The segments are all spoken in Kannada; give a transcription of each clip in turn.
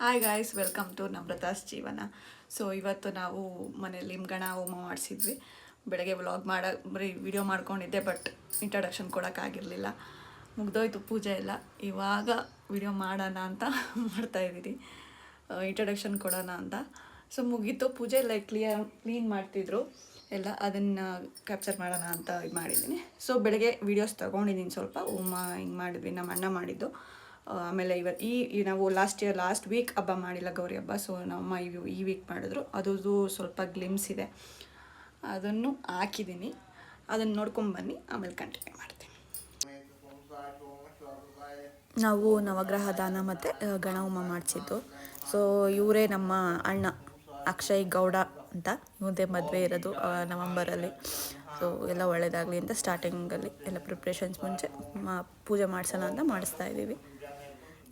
Hi guys welcome to Namrata's ಜೀವನ ಸೊ ಇವತ್ತು ನಾವು ಮನೇಲಿ ಗಣ ಹೋಮ ಮಾಡಿಸಿದ್ವಿ. ಬೆಳಗ್ಗೆ ವ್ಲಾಗ್ ಮಾಡ, ಬರೀ ವಿಡಿಯೋ ಮಾಡ್ಕೊಂಡಿದ್ದೆ ಬಟ್ ಇಂಟ್ರಡಕ್ಷನ್ ಕೊಡೋಕ್ಕಾಗಿರಲಿಲ್ಲ. ಮುಗ್ದೋಯ್ತು ಪೂಜೆ ಎಲ್ಲ. ಇವಾಗ ವಿಡಿಯೋ ಮಾಡೋಣ ಅಂತ ಮಾಡ್ತಾಯಿದ್ದೀರಿ ಇಂಟ್ರಡಕ್ಷನ್ ಕೊಡೋಣ ಅಂತ. ಸೊ ಮುಗೀತು. ಪೂಜೆ ಎಲ್ಲ ಕ್ಲಿಯರ್ ಕ್ಲೀನ್ ಮಾಡ್ತಿದ್ರು. ಎಲ್ಲ ಅದನ್ನು ಕ್ಯಾಪ್ಚರ್ ಮಾಡೋಣ ಅಂತ ಇದು ಮಾಡಿದ್ದೀನಿ. ಸೊ ಬೆಳಗ್ಗೆ ವೀಡಿಯೋಸ್ ತೊಗೊಂಡಿದ್ದೀನಿ ಸ್ವಲ್ಪ. ಹೋಮ ಹಿಂಗೆ ಮಾಡಿದ್ವಿ, ನಮ್ಮ ಅಣ್ಣ ಮಾಡಿದ್ದು. ಆಮೇಲೆ ಇವತ್ತು ಈ ನಾವು ಲಾಸ್ಟ್ ಇಯರ್ ಲಾಸ್ಟ್ ವೀಕ್ ಹಬ್ಬ ಮಾಡಿಲ್ಲ ಗೌರಿ ಹಬ್ಬ ಸೊ ನಮ್ಮ ಈ ಈ ವೀಕ್ ಮಾಡಿದ್ರು. ಅದು ಸ್ವಲ್ಪ ಗ್ಲಿಮ್ಸ್ ಇದೆ. ಅದನ್ನು ಹಾಕಿದ್ದೀನಿ. ಅದನ್ನು ನೋಡ್ಕೊಂಬನ್ನಿ ಆಮೇಲೆ ಕಂಟಿನ್ಯೂ ಮಾಡ್ತೀನಿ. ನಾವು ನವಗ್ರಹ ದಾನ ಮತ್ತು ಗಣ ಹೋಮ ಮಾಡಿಸಿದ್ದು. ಸೊ ಇವರೇ ನಮ್ಮ ಅಣ್ಣ ಅಕ್ಷಯ್ ಗೌಡ ಅಂತ. ಮುಂದೆ ಮದುವೆ ಇರೋದು ನವಂಬರಲ್ಲಿ. ಸೊ ಎಲ್ಲ ಒಳ್ಳೆಯದಾಗಲಿ ಅಂತ ಸ್ಟಾರ್ಟಿಂಗಲ್ಲಿ ಎಲ್ಲ ಪ್ರಿಪ್ರೇಷನ್ಸ್ ಮುಂಚೆ, ಮಾ, ಪೂಜೆ ಮಾಡಿಸೋಣ ಅಂತ ಮಾಡಿಸ್ತಾ ಇದ್ದೀವಿ.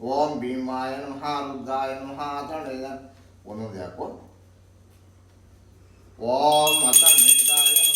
ಓಂ ಭೀಮಾಯ ನಮಃ ರುದ್ರಾಯ ನಮಃ ಅಂತ ಹೇಳಿದ ಒಂದೊಂದು ಯಾಕೋ ಓಂ ಅತ ಮೇಧಾಯ ನಮಃ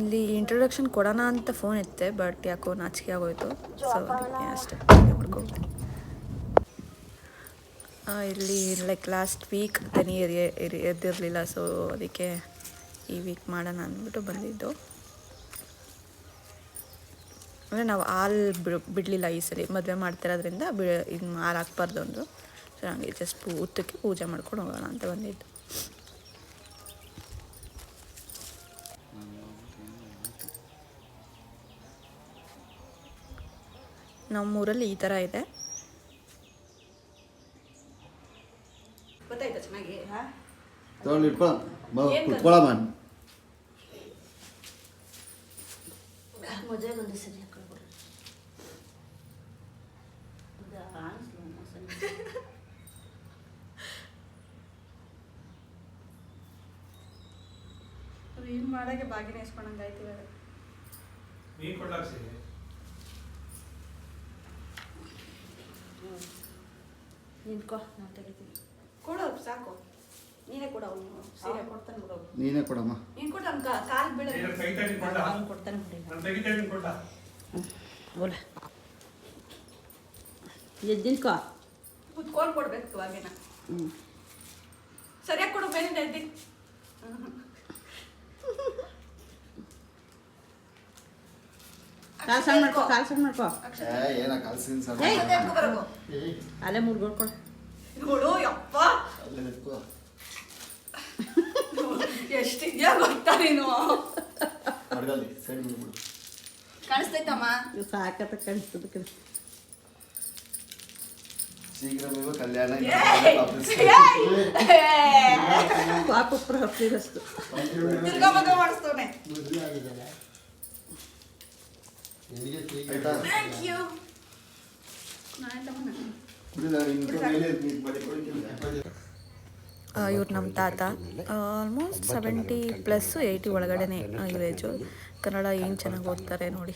ಇಲ್ಲ, ಇಂಟ್ರೊಡಕ್ಷನ್ ಕೊಡೋಣ ಅಂತ ಫೋನ್ ಇತ್ತೆ ಬಟ್ ಯಾಕೋ ನಾಚಿಕೆ ಆಗೋಯ್ತು. ಸೊ ಅದಕ್ಕೆ ಅಷ್ಟೇ ಇಲ್ಲಿ ಲೈಕ್ ಲಾಸ್ಟ್ ವೀಕ್ ತನಿ ಎದ್ದಿರಲಿಲ್ಲ ಸೊ ಅದಕ್ಕೆ ಈ ವೀಕ್ ಮಾಡೋಣ ಅಂದ್ಬಿಟ್ಟು ಬಂದಿದ್ದು. ಅಂದರೆ ನಾವು ಹಾಲು ಬಿಡಲಿಲ್ಲ ಈ ಸರಿ ಮದುವೆ ಮಾಡ್ತಿರೋದ್ರಿಂದ ಬಿ ಇದು ಹಾಲು ಹಾಕ್ಬಾರ್ದು ಅಂದರು. ಸೊ ಹಂಗೆ ಜಸ್ಟ್ ಪೂ ಉತ್ತಕ್ಕೆ ಪೂಜೆ ಮಾಡ್ಕೊಂಡು ಹೋಗೋಣ ಅಂತ ಬಂದಿದ್ದು. ನಮ್ಮೂರಲ್ಲಿ ಈ ಥರ ಇದೆ. ಗೊತ್ತಾಯ್ತಾ ಚೆನ್ನಾಗಿ? ತಗೊಂಡು ಏನ್ ಬಂದು ಸರಿ ಏನು ಮಾಡೋಕ್ಕೆ ಬಾಗಿನ ಇಸ್ಕೊಂಡಂಗೆ ಆಯ್ತು ಇವಾಗ ನಿಂತ್ಕೋ ನಾನು ತೆಗಿತೀನಿ. ಕೊಡು ಸಾಕು. ನೀನೇ ಕೊಡು ಅವನು ಸೀರೆ ಕೊಡ್ತಾನೆ ಬಿಡು ನೀನೇ ಕೊಡಮ್ಮ. ನೀನು ಕೊಟ್ಟು ಅವ್ನ ಕಾಲು ಬೀಳ ಅವ್ನು ಕೊಡ್ತಾನೆ ಬಿಡಿ ಬೋಲ ಎದ್ದು ನಿಂತ್ಕೋ. ಕುತ್ಕೊಂಡು ಕೊಡ್ಬೇಕು ಅವಾಗೇನ ಹ್ಞೂ ಸರಿಯಾಗಿ ಕೊಡು ಬೇರೆ ಎದ್ದಿ. ಕಾಲು ಸಣ್ಣ ಮಾಡ್ಕೋ ಕಾಲು ಸಣ್ಣ ಮಾಡ್ಕೋ. ಏನ ಕಲ್ಸಿನ ಅಲ್ಲೇ ಮುರ್ಗೊಳ್ಕೊಳ ನೋಡು ಯಪ್ಪ. ಎಷ್ಟಿದ್ಯಾ ಗೊತ್ತಾ ನೀನು? ಕಾಣಿಸ್ತೈತಮ್ಮ? ಸಾಕತ್ತ ಕಾಣಿಸ್ತದ ಕಣ. ಶೀಘ್ರಮೇವ ಕಲ್ಯಾಣ! ಪಾಪ ತಿರ್ಗಾ ಮಾಡಿಸ್ತವನೆ ಆಯ್ತಾ ಥ್ಯಾಂಕ್ ಯು. ಇವ್ರು ನಮ್ಮ ತಾತ ಆಲ್ಮೋಸ್ಟ್ ಸೆವೆಂಟಿ ಪ್ಲಸ್ಸು ಏಯ್ಟಿ ಒಳಗಡೆನೆ ಏಜು ಕನ್ನಡ ಏನು ಚೆನ್ನಾಗಿ ಓದ್ತಾರೆ ನೋಡಿ.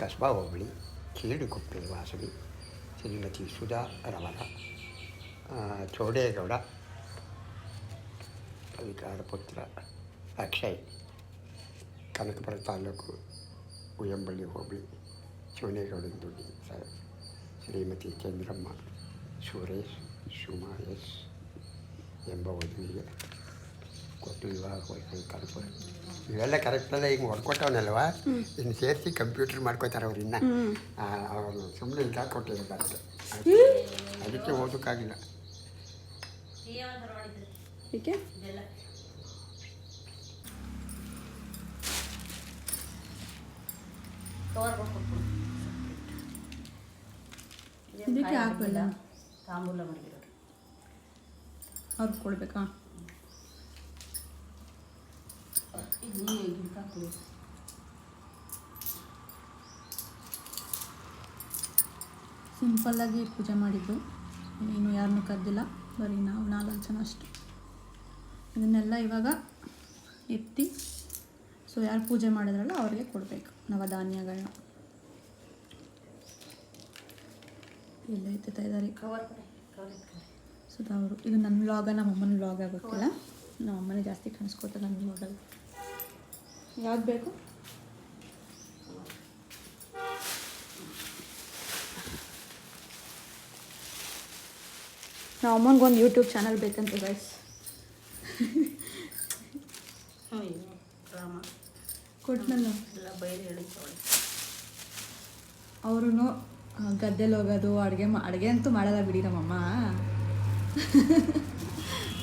ಕಸ್ಬಾ ಹೋಬಳಿ ಕೀಡುಗುಪ್ಪೆ ವಾಸವಿ ಶ್ರೀಮತಿ ಸುಧಾ ರಮಣ ಆ, ಚೌಡೇಗೌಡ ವಿಕಾರ ಪುತ್ರ ಅಕ್ಷಯ್ ಕನಕಪುರ ತಾಲೂಕು ಉಯ್ಯಂಬಳ್ಳಿ ಹೋಬಳಿ ಶಿವನೇಗೌಡನ ದುಡ್ಡಿ ಸರ್ ಶ್ರೀಮತಿ ಚಂದ್ರಮ್ಮ ಸುರೇಶ್ ಸುಮಾ ಎಸ್ ಎಂಬ ವಧುವಿಗೆ ಕೊಟ್ಟು ವಿವಾಹ ವೈಫೈ ಕನಕಪುರ ಇವೆಲ್ಲ ಕರೆಕ್ಟಲ್ಲ ಈಗ ಹೊಡ್ಕೊಟ್ಟವನಲ್ವ? ಇನ್ನು ಸೇರಿಸಿ ಕಂಪ್ಯೂಟರ್ ಮಾಡ್ಕೋತಾರೆ ಅವ್ರು ಇನ್ನು. ಅವನು ಸುಮ್ಮನೆ ಇದ್ದ ಕೊಟ್ಟಿದ್ದಾರೆ ಅದಕ್ಕೆ ಓದೋಕ್ಕಾಗಿಲ್ಲ. ಏಕೆ ಇದಕ್ಕೆ ಹಾಕಲ್ಲ. ತಾಂಬೂಲ ಮಾಡಿರೋರು ಅವ್ರು ಕೊಡ್ಬೇಕಾ ಸಿಂಪಲ್ಲಾಗಿ ಪೂಜೆ ಮಾಡಿದ್ದು. ಇನ್ನು ಯಾರನ್ನು ಕರೆದಿಲ್ಲ. ಬರೀ ನಾವು ನಾಲ್ಕು ಜನ ಅಷ್ಟು. ಇದನ್ನೆಲ್ಲ ಇವಾಗ ಎತ್ತಿ ಸೊ ಯಾರು ಪೂಜೆ ಮಾಡಿದ್ರಲ್ಲ ಅವ್ರಿಗೆ ಕೊಡಬೇಕು ನವಧಾನ್ಯಗಳನ್ನ. ಎಲ್ಲ ಎತ್ತುತ್ತಾ ಇದ್ದಾರೆ ಸೊ ಅವರು ಇದು ನನ್ನ ವ್ಲಾಗ ನಮ್ಮ ಅಮ್ಮನ ವ್ಲಾಗ್ ಆಗೋಕ್ಕಿಲ್ಲ ನಮ್ಮ ಅಮ್ಮನೇ ಜಾಸ್ತಿ ಕಾಣಿಸ್ಕೊತಾರೆ ನನ್ನ ವ್ಲಾಗಲ್ಲಿ ಯಾವ್ದು ಬೇಕು? ನಮ್ಮ ಅಮ್ಮನಿಗೊಂದು ಯೂಟ್ಯೂಬ್ ಚಾನಲ್ ಬೇಕಂತ ಗೈಸ್ ಕೊಟ್ಟನಲ್ಲ ಅವರು ಗದ್ದೆಲಿ ಹೋಗೋದು, ಅಡುಗೆ ಅಡುಗೆ ಅಂತೂ ಮಾಡಲ್ಲ ಬಿಡಿ ನಮ್ಮಮ್ಮ.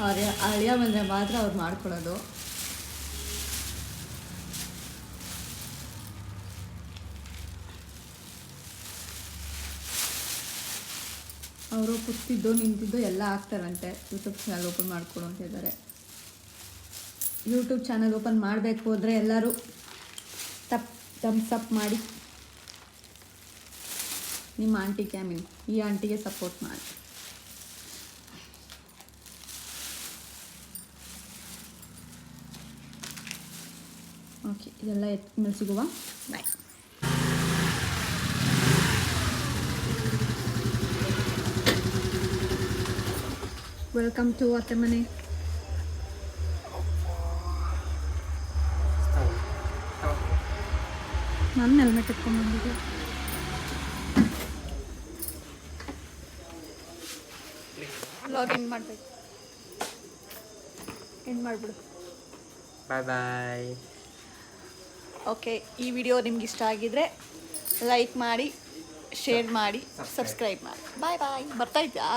ಅವ್ರ, ಅಳಿಯ ಬಂದರೆ ಮಾತ್ರ ಅವ್ರು ಮಾಡ್ಕೊಳ್ಳೋದು ಅವರು ಕುತ್ತಿದ್ದು ನಿಂತಿದ್ದು ಎಲ್ಲ ಆಗ್ತಾರಂತೆ. ಯೂಟ್ಯೂಬ್ ಚಾನಲ್ ಓಪನ್ ಮಾಡ್ಕೊಡು ಅಂತ ಇದ್ದಾರೆ. ಯೂಟ್ಯೂಬ್ ಚಾನಲ್ ಓಪನ್ ಮಾಡಬೇಕು ಅಂದರೆ ಎಲ್ಲರೂ ತಪ್ ಥಮ್ಸ್ ಅಪ್ ಮಾಡಿ ನಿಮ್ಮ ಆಂಟಿ ಕ್ಯಾಮಿನ್ ಈ ಆಂಟಿಗೆ ಸಪೋರ್ಟ್ ಮಾಡಿ ಓಕೆ ಇದೆಲ್ಲ ಎತ್ ಮೇಲೆ ಸಿಗುವ ಬಾಯ್ ವೆಲ್ಕಮ್ ಟು ಅತ್ತೆ ಮನೆ ನಾನು ಹೆಲ್ಮೆಟ್ ಇಟ್ಕೊಂಡ್ಬಂದಿದ್ದೆ ಲಾಗಿನ್ ಎಂಡ್ ಮಾಡಬೇಕು. ಎಂಡ್ ಮಾಡಿಬಿಡು. ಬಾಯ್ ಬಾಯ್ ಓಕೆ ಈ ವಿಡಿಯೋ ನಿಮ್ಗೆ ಇಷ್ಟ ಆಗಿದ್ರೆ ಲೈಕ್ ಮಾಡಿ ಶೇರ್ ಮಾಡಿ ಸಬ್ಸ್ಕ್ರೈಬ್ ಮಾಡಿ. ಬಾಯ್ ಬಾಯ್ ಬರ್ತಾ ಇದ್ಯಾ?